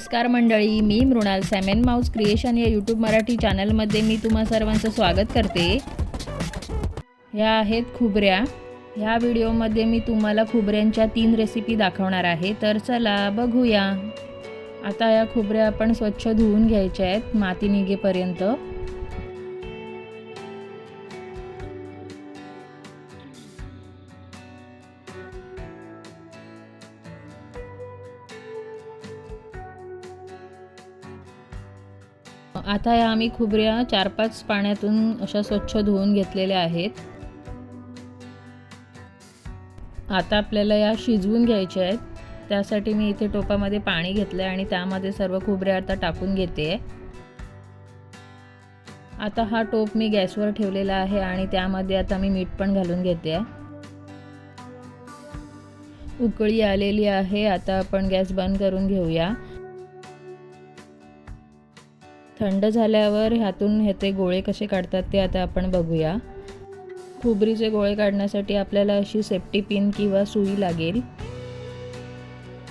नमस्कार मंडळी मी मृणाल सॅमेन माऊस क्रिएशन या यूट्यूब मराठी चॅनलमध्ये मी तुम्हा सर्वांचं स्वागत करते. ह्या आहेत खुबऱ्या. ह्या व्हिडिओमध्ये मी तुम्हाला खुबऱ्यांच्या तीन रेसिपी दाखवणार आहे. तर चला बघूया. आता या खुबऱ्या आपण स्वच्छ धुवून घ्यायच्या आहेत माती निघेपर्यंत आता या आम्ही खुबऱ्या चार पाच पाण्यातून अशा स्वच्छ धुवून घेतलेल्या आहेत. आता आपल्याला या शिजवून घ्यायच्या आहेत. त्यासाठी मी इथे टोपामध्ये पाणी घेतलं आहे आणि त्यामध्ये सर्व खुबऱ्या आता टाकून घेते. आता हा टोप मी गॅसवर ठेवलेला आहे आणि त्यामध्ये आता मी मीठ पण घालून घेते. उकळी आलेली आहे. आता आपण गॅस बंद करून घेऊया. थंड झाल्यावर ह्यातून ह्याचे गोळे कसे काढतात ते आता आपण बघूया. खुबरीचे गोळे काढण्यासाठी आपल्याला अशी सेफ्टी पिन किंवा सुई लागेल.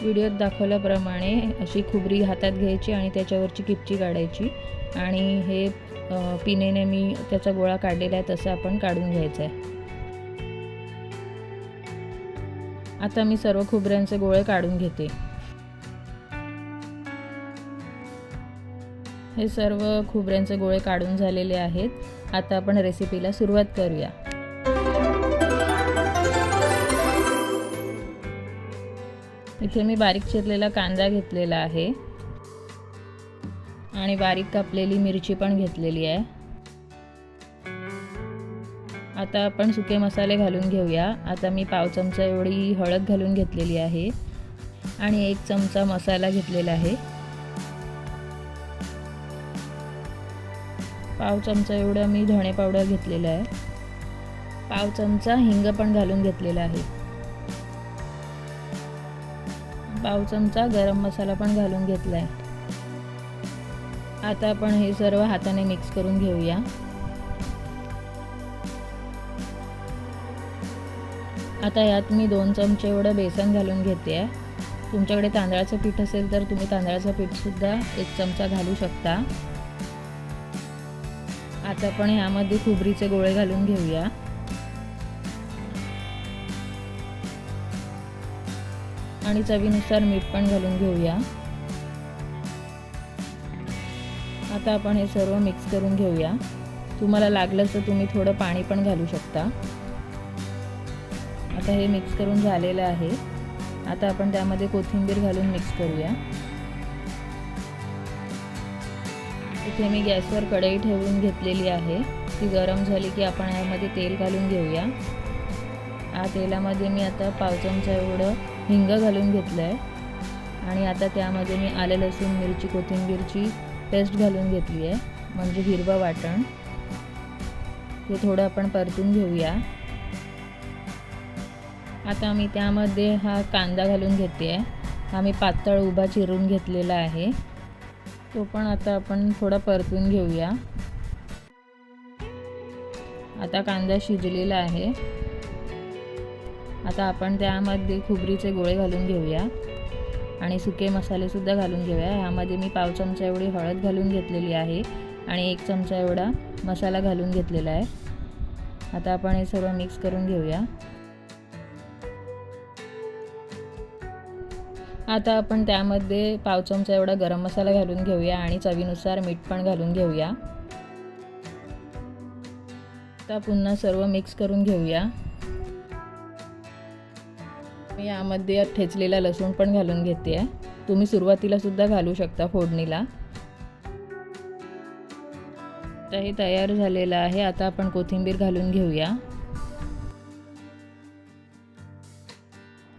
व्हिडिओत दाखवल्याप्रमाणे अशी खुबरी हातात घ्यायची आणि त्याच्यावरची किपची काढायची. आणि हे पिनेने मी त्याचा गोळा काढलेला आहे तसं आपण काढून घ्यायचं आहे. आता मी सर्व खुबऱ्यांचे गोळे काढून घेते. हे सर्व खोबऱ्यांचे गोळे काढून झालेले आहेत. आता आपण रेसिपीला सुरुवात करूया. इथे मी बारीक चिरलेला कांदा घेतलेला आहे. आणि बारीक कापलेली मिरची पण घेतलेली आहे. आता आपण सुके मसाले घालून घेऊया. आता मी पाव चमचा एवढी हळद घालून घेतलेली आहे. आणि एक चमचा मसाला घेतलेला आहे. पाव चमचा एवढं मी धणे पावडर घेतलेलं आहे. पाव चमचा हिंग पण घालून घेतलेला आहे. पाव चमचा गरम मसाला पण घालून घेतला आहे आता आपण हे सर्व हाताने मिक्स करून घेऊया. आता यात मी दोन चमचे एवढं बेसन घालून घेते. आहे तुमच्याकडे तांदळाचं पीठ असेल तर तुम्ही तांदळाचं पीठसुद्धा एक चमचा घालू शकता. आता आपण ह्यामध्ये खुबरीचे गोळे घालून घेऊया. आणि चवीनुसार मीठ पण घालून घेऊया. आता आपण हे सर्व मिक्स करून घेऊया. तुम्हाला लागलं तर तुम्ही थोडं पाणी पण घालू शकता. आता हे मिक्स करून झालेलं आहे. आता आपण त्यामध्ये कोथिंबीर घालून मिक्स करूया. तिथे मी गॅसवर कढई ठेवून घेतलेली आहे. ती गरम झाली की आपण यामध्ये तेल घालून घेऊया. या तेलामध्ये मी आता पाव चमचा एवढं हिंग घालून घेतलं आहे आणि आता त्यामध्ये मी आलं लसूण मिरची कोथिंबीरची पेस्ट घालून घेतली आहे म्हणजे हिरवं वाटण. ते थोडं आपण परतून घेऊया. आता मी त्यामध्ये हा कांदा घालून घेते आहे हा मी पातळ उभा चिरून घेतलेला आहे. तो पण आता आपण थोडा परतून घेऊया. आता कांदा शिजलेला आहे. आता आपण त्यामध्ये खुबरीचे गोळे घालून घेऊया. आणि सुके मसालेसुद्धा घालून घेऊया. ह्यामध्ये मी पाव चमचा एवढी हळद घालून घेतलेली आहे आणि एक चमचा एवढा मसाला घालून घेतलेला आहे. आता आपण हे सर्व मिक्स करून घेऊया. आता आपण त्यामध्ये पाव चमचा एवढा गरम मसाला घालून घेऊया आणि चवीनुसार मीठ पण घालून घेऊया. आता पुन्हा सर्व मिक्स करून घेऊया. मी यामध्ये ठेचलेला लसूण पण घालून घेते. आहे तुम्ही सुरुवातीला सुद्धा घालू शकता फोडणीला. आता हे तयार झालेलं आहे. आता आपण कोथिंबीर घालून घेऊया.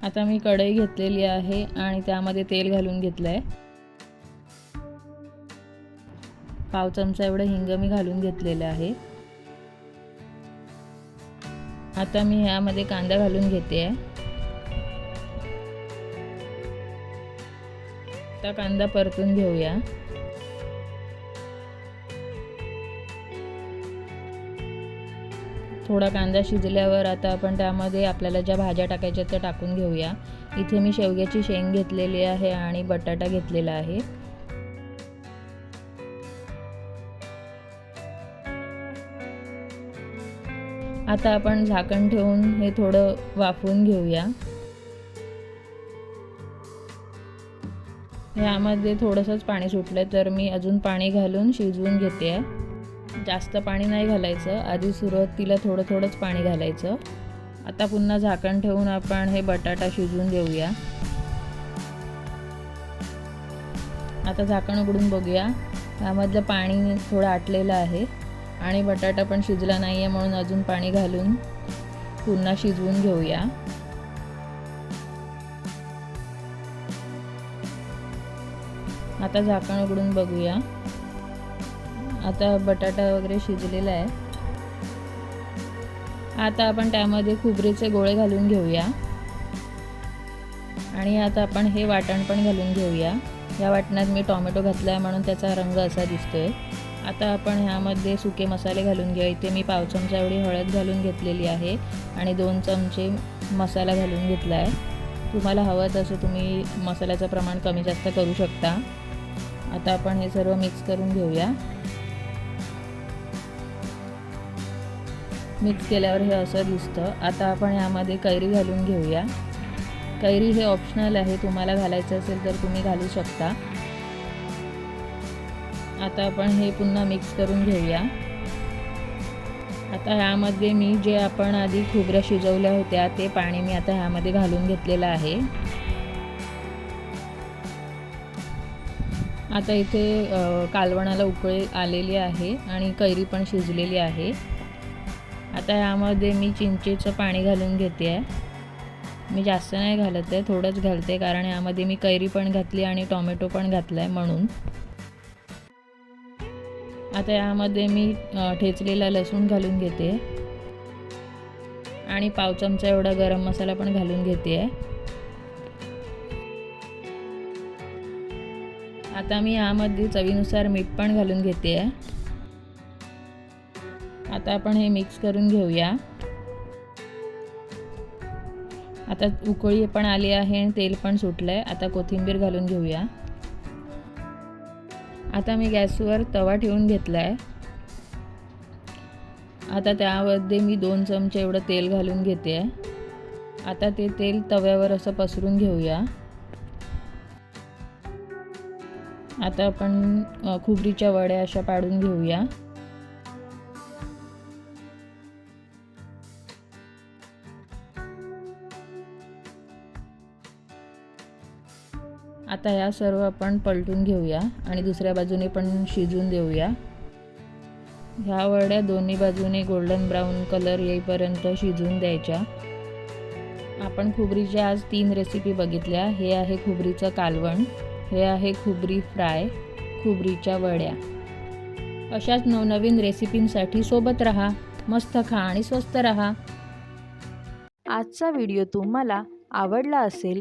आता मी कढई घेतलेली आहे आणि त्यामध्ये तेल घालून घेतलं आहे पाव चमचा एवढं हिंग मी घालून घेतलेलं आहे. आता मी ह्यामध्ये कांदा घालून घेते आहे आता कांदा परतून घेऊया. थोडा कांदा शिजल्यावर आता आपण त्यामध्ये आपल्याला ज्या भाज्या टाकायच्या त्या टाकून घेऊया. इथे मी शेवग्याची शेंग घेतलेली आहे आणि बटाटा घेतलेला आहे. आता आपण झाकण ठेवून हे थोडं वाफवून घेऊया. यामध्ये थोडंसंच पाणी सुटलं तर मी अजून पाणी घालून शिजवून घेते. आहे जास्त पाणी नाही घालायचं. आधी सुरुवातीला थोडं थोडंच पाणी घालायचं. आता पुन्हा झाकण ठेवून आपण हे बटाटा शिजवून देऊया आता झाकण उघडून बघूया. त्यामधलं पाणी थोडं आटलेलं आहे आणि बटाटा पण शिजला नाही आहे म्हणून अजून पाणी घालून पुन्हा शिजवून घेऊया. आता झाकण उघडून बघूया. आता बटाटा वगैरे शिजलेला आहे. आता आपण त्यामध्ये खोबरेचे गोळे घालून घेऊया. आणि आता आपण हे वाटण पण घालून घेऊया. या वाटणात मी टॉमॅटो घातला आहे म्हणून त्याचा रंग असा दिसतोय. आता आपण ह्यामध्ये सुके मसाले घालून घेऊया. इथे मी पाव चमचा एवढी हळद घालून घेतलेली आहे आणि दोन चमचे मसाला घालून घेतला आहे तुम्हाला हवं तसं तुम्ही मसाल्याचं प्रमाण कमी जास्त करू शकता. आता आपण हे सर्व मिक्स करून घेऊया. मिक्स केल्यावर हे असं दिसतं. आता आपण ह्यामध्ये कैरी घालून घेऊया. कैरी हे ऑप्शनल आहे. तुम्हाला घालायचं असेल तर तुम्ही घालू शकता. आता आपण हे पुन्हा मिक्स करून घेऊया. आता ह्यामध्ये मी जे आपण आधी खोबऱ्या शिजवल्या होत्या ते पाणी मी आता ह्यामध्ये घालून घेतलेलं आहे. आता इथे कालवणाला उकळी आलेली आहे आणि कैरी पण शिजलेली आहे. आता यामध्ये मी चिंचेचं पाणी घालून घेते आहे मी जास्त नाही घालत आहे थोडंच घालते कारण यामध्ये मी कैरी पण घातली आणि टॉमॅटो पण घातला आहे म्हणून. आता यामध्ये मी ठेचलेला लसूण घालून घेते. आणि पाव चमचा एवढा गरम मसाला पण घालून घेते. आहे आता मी यामध्ये चवीनुसार मीठ पण घालून घेते. आहे आता आपण हे मिक्स करून घेऊया. आता उकळी पण आली आहे आणि तेल पण सुटलं आहे आता कोथिंबीर घालून घेऊया. आता मी गॅसवर तवा ठेवून घेतला आहे आता त्यामध्ये मी दोन चमचे एवढं तेल घालून घेते. आहे आता ते तेल तव्यावर असं पसरून घेऊया. आता आपण खुबरीच्या वड्या अशा पाडून घेऊया. आता या सर्व आपण पलटून घेऊया आणि दुसऱ्या बाजूने पण शिजून देऊया. ह्या वड्या दोन्ही बाजूने गोल्डन ब्राऊन कलर येईपर्यंत शिजवून द्यायच्या. आपण खुबरीच्या आज तीन रेसिपी बघितल्या. हे आहे खुबरीचं कालवण हे आहे खुबरी फ्राय खुबरीच्या वड्या. अशाच नवनवीन रेसिपींसाठी सोबत राहा. मस्त खा आणि स्वस्त राहा. आजचा व्हिडिओ तुम्हाला आवडला असेल